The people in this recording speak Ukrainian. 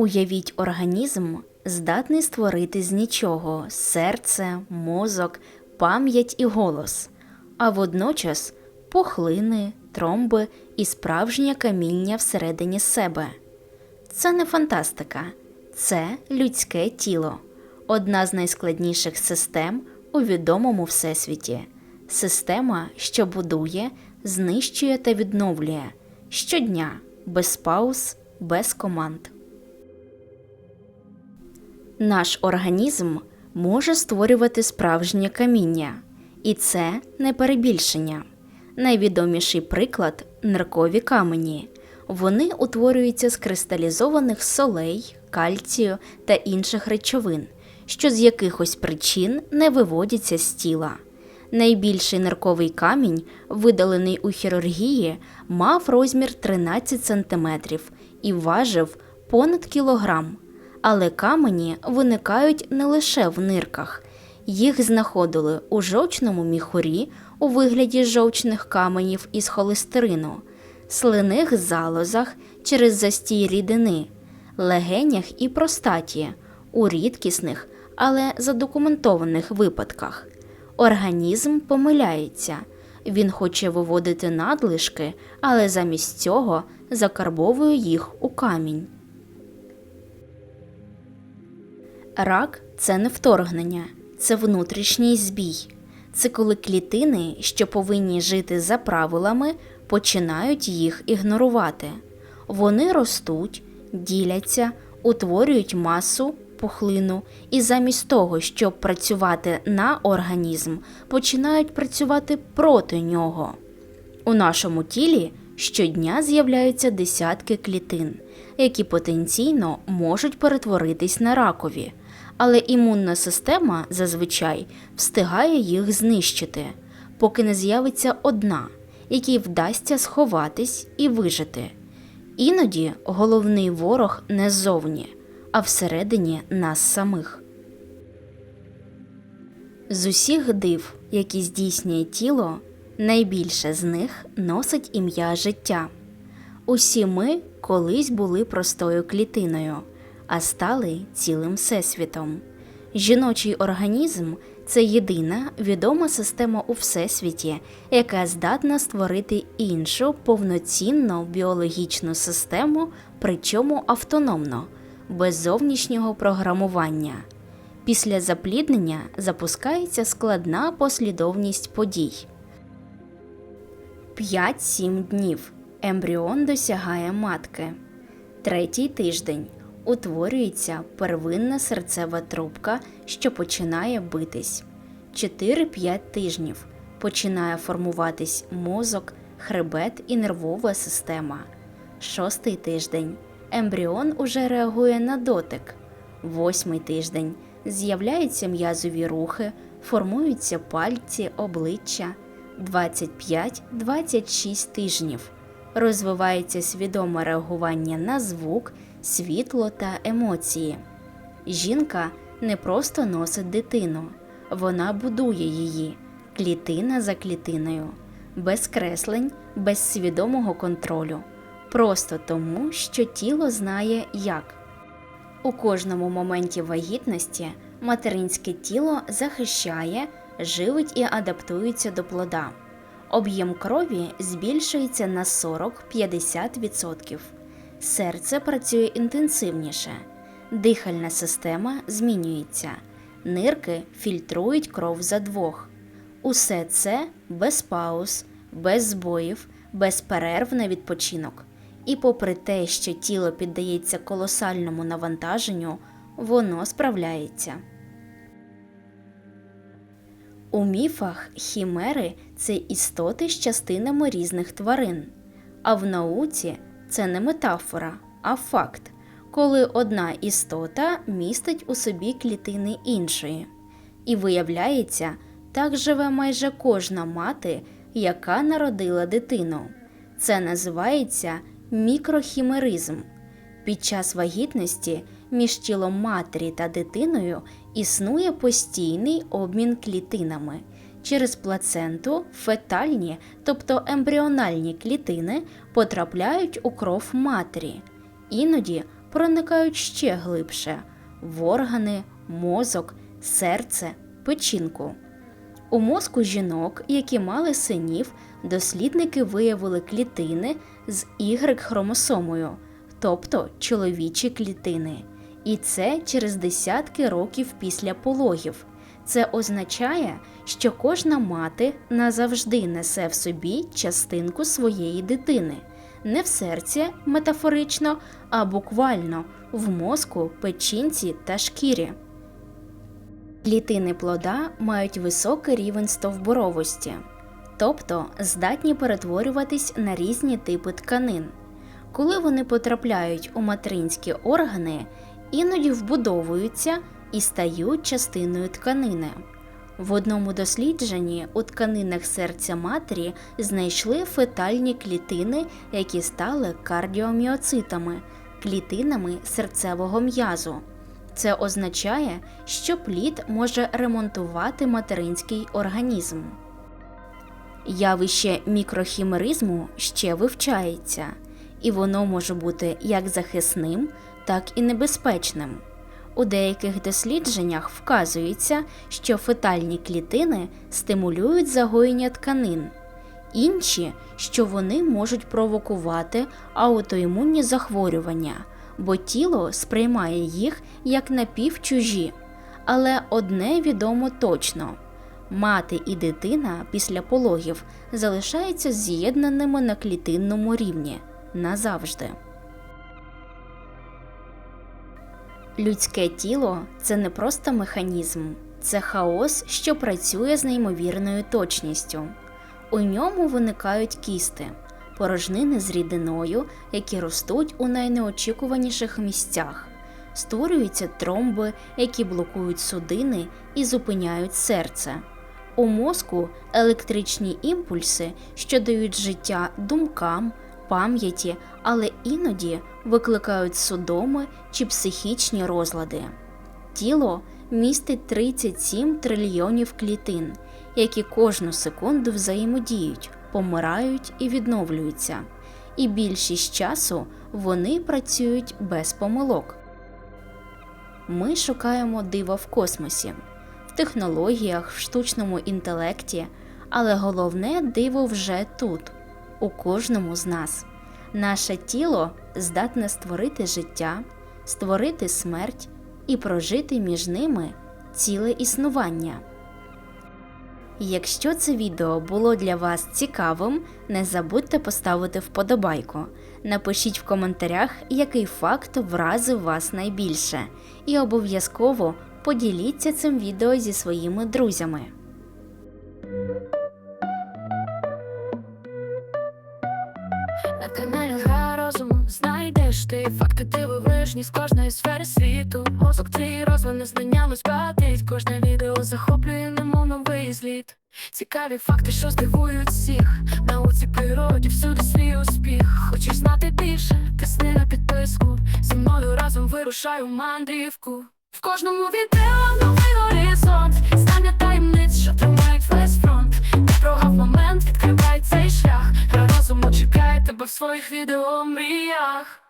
Уявіть організм, здатний створити з нічого серце, мозок, пам'ять і голос, а водночас пухлини, тромби і справжнє каміння всередині себе. Це не фантастика, це людське тіло, одна з найскладніших систем у відомому всесвіті. Система, що будує, знищує та відновлює щодня, без пауз, без команд. Наш організм може створювати справжнє каміння, і це не перебільшення. Найвідоміший приклад ниркові камені. Вони утворюються з кристалізованих солей, кальцію та інших речовин, що з якихось причин не виводяться з тіла. Найбільший нирковий камінь, видалений у хірургії, мав розмір 13 см і важив понад кілограм. Але камені виникають не лише в нирках. Їх знаходили у жовчному міхурі у вигляді жовчних каменів із холестерину, слиних залозах через застій рідини, легенях і простаті у рідкісних, але задокументованих випадках. Організм помиляється. Він хоче виводити надлишки, але замість цього закарбовує їх у камінь. Рак це не вторгнення, це внутрішній збій. Це коли клітини, що повинні жити за правилами, починають їх ігнорувати. Вони ростуть, діляться, утворюють масу, пухлину, і замість того, щоб працювати на організм, починають працювати проти нього. У нашому тілі щодня з'являються десятки клітин, які потенційно можуть перетворитись на ракові, але імунна система зазвичай встигає їх знищити, поки не з'явиться одна, якій вдасться сховатись і вижити. Іноді головний ворог не ззовні, а всередині нас самих. З усіх див, які здійснює тіло, найбільше з них носить ім'я життя. Усі ми колись були простою клітиною, а стали цілим всесвітом. Жіночий організм це єдина відома система у всесвіті, яка здатна створити іншу повноцінну біологічну систему, причому автономно, без зовнішнього програмування. Після запліднення запускається складна послідовність подій. 5-7 днів ембріон досягає матки. Третій тиждень утворюється первинна серцева трубка, що починає битись. 4-5 тижнів починає формуватись мозок, хребет і нервова система. Шостий тиждень ембріон уже реагує на дотик. Восьмий тиждень з'являються м'язові рухи, формуються пальці, обличчя. 25-26 тижнів. Розвивається свідоме реагування на звук, світло та емоції. Жінка не просто носить дитину, вона будує її клітина за клітиною, без креслень, без свідомого контролю, просто тому, що тіло знає як. У кожному моменті вагітності материнське тіло захищає, живить і адаптується до плода. Об'єм крові збільшується на 40-50%. Серце працює інтенсивніше, дихальна система змінюється, нирки фільтрують кров за двох. Усе це без пауз, без збоїв, без перерв на відпочинок. І попри те, що тіло піддається колосальному навантаженню, воно справляється. У міфах хімери це істоти з частинами різних тварин, а в науці це не метафора, а факт, коли одна істота містить у собі клітини іншої. І виявляється, так живе майже кожна мати, яка народила дитину. Це називається мікрохімеризм. Під час вагітності між тілом матері та дитиною існує постійний обмін клітинами. Через плаценту фетальні, тобто ембріональні клітини потрапляють у кров матері. Іноді проникають ще глибше в органи, мозок, серце, печінку. У мозку жінок, які мали синів, дослідники виявили клітини з Y-хромосомою, тобто чоловічі клітини. І це через десятки років після пологів. Це означає, що кожна мати назавжди несе в собі частинку своєї дитини, не в серці метафорично, а буквально в мозку, печінці та шкірі. Клітини плода мають високий рівень стовбуровості, тобто здатні перетворюватись на різні типи тканин. Коли вони потрапляють у материнські органи, іноді вбудовуються і стають частиною тканини. В одному дослідженні у тканинах серця матері знайшли фетальні клітини, які стали кардіоміоцитами, клітинами серцевого м'язу. Це означає, що плід може ремонтувати материнський організм. Явище мікрохімеризму ще вивчається, і воно може бути як захисним, так і небезпечним. У деяких дослідженнях вказується, що фетальні клітини стимулюють загоєння тканин, інші, що вони можуть провокувати аутоімунні захворювання, бо тіло сприймає їх як напівчужі. Але одне відомо точно мати і дитина після пологів залишаються з'єднаними на клітинному рівні назавжди. Людське тіло це не просто механізм, це хаос, що працює з неймовірною точністю. У ньому виникають кісти, порожнини з рідиною, які ростуть у найнеочікуваніших місцях, створюються тромби, які блокують судини і зупиняють серце. У мозку електричні імпульси, що дають життя думкам, пам'яті, але іноді викликають судоми чи психічні розлади. Тіло містить 37 трильйонів клітин, які кожну секунду взаємодіють, помирають і відновлюються. І більшість часу вони працюють без помилок. Ми шукаємо дива в космосі, в технологіях, в штучному інтелекті, але головне диво вже тут, у кожному з нас. Наше тіло здатне створити життя, створити смерть і прожити між ними ціле існування. Якщо це відео було для вас цікавим, не забудьте поставити вподобайку. Напишіть в коментарях, який факт вразив вас найбільше, і обов'язково поділіться цим відео зі своїми друзями. Ти факти дивовижні з кожної сфери світу. Мозок твій розвине знання багатить. Кожне відео захоплює, немов новий зліт. Цікаві факти, що здивують всіх. Науці природі всюди свій успіх. Хочеш знати більше? Тисни на підписку. Зі мною разом вирушаю мандрівку. В кожному відео новий горизонт. Знання таємниць, що тримають весь фронт. Не прогав момент, відкривай цей шлях. Гра розуму чекає тебе в своїх відео мріях.